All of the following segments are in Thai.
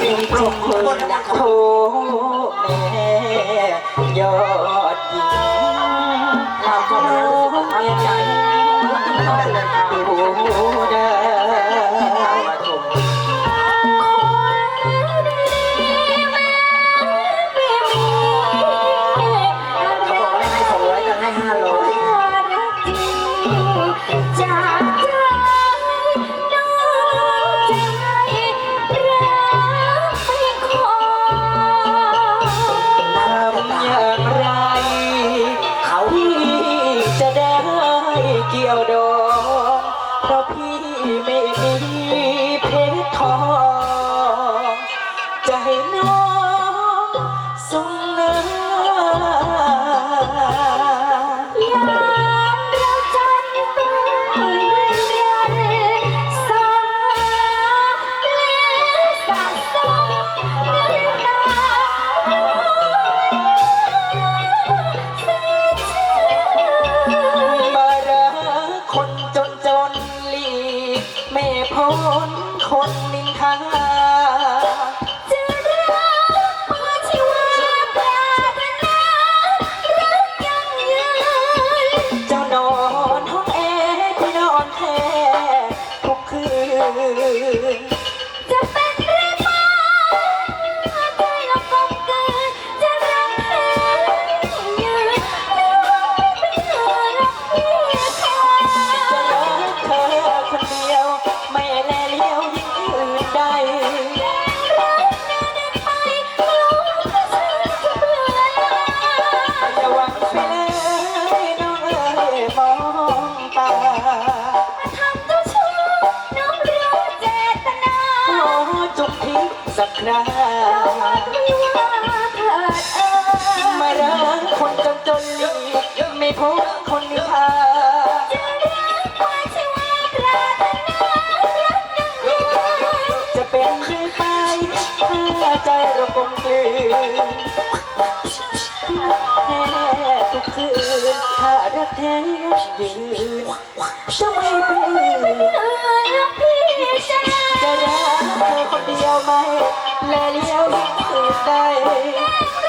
สิ่งปรบมือโทแม่ยอดหญิงเราจะรู้ยังไงดูเด้อมาถูกเขาบอกไม่ให้สอยจะให้ห้าร้อย จาก น้องสมนายามเราจันเปื้อนเรียนสาและสะสมน้ำตามารักคนจนจนหลีกไม่พ้นคนนินทา ทุกคืน งสักคราไม่ว่าเริ่มารักคนจนจนไม่พ้นคนนินทาจะรักกว่าชีวาปรารถนารักยังยืนจะเป็นเรื่อยไปถ้าใจเรากลมกลืนแท้ทุกคืนถ้ารักแท้ยืนจะไม่เป็นอื่นรักพี่จะจะรักเธอคนเดียวไหม และเลี้ยวยิ่งอื่นใดรักน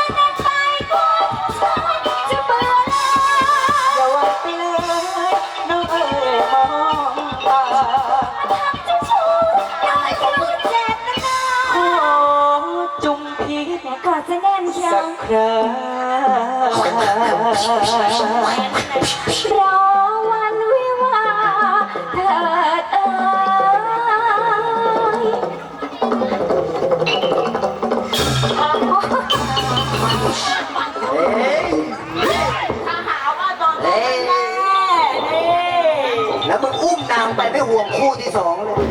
านไปกว่าฉันจะเบื่อย่าหวังไปเลยน้องเอ๋ยมองตาทำเจ้าชู้น้อยรู้เจตนาขอจุมพิษกอดจะแน่นเชียสัวกคราางไปไม่ห่วงคู่ที่สองเลย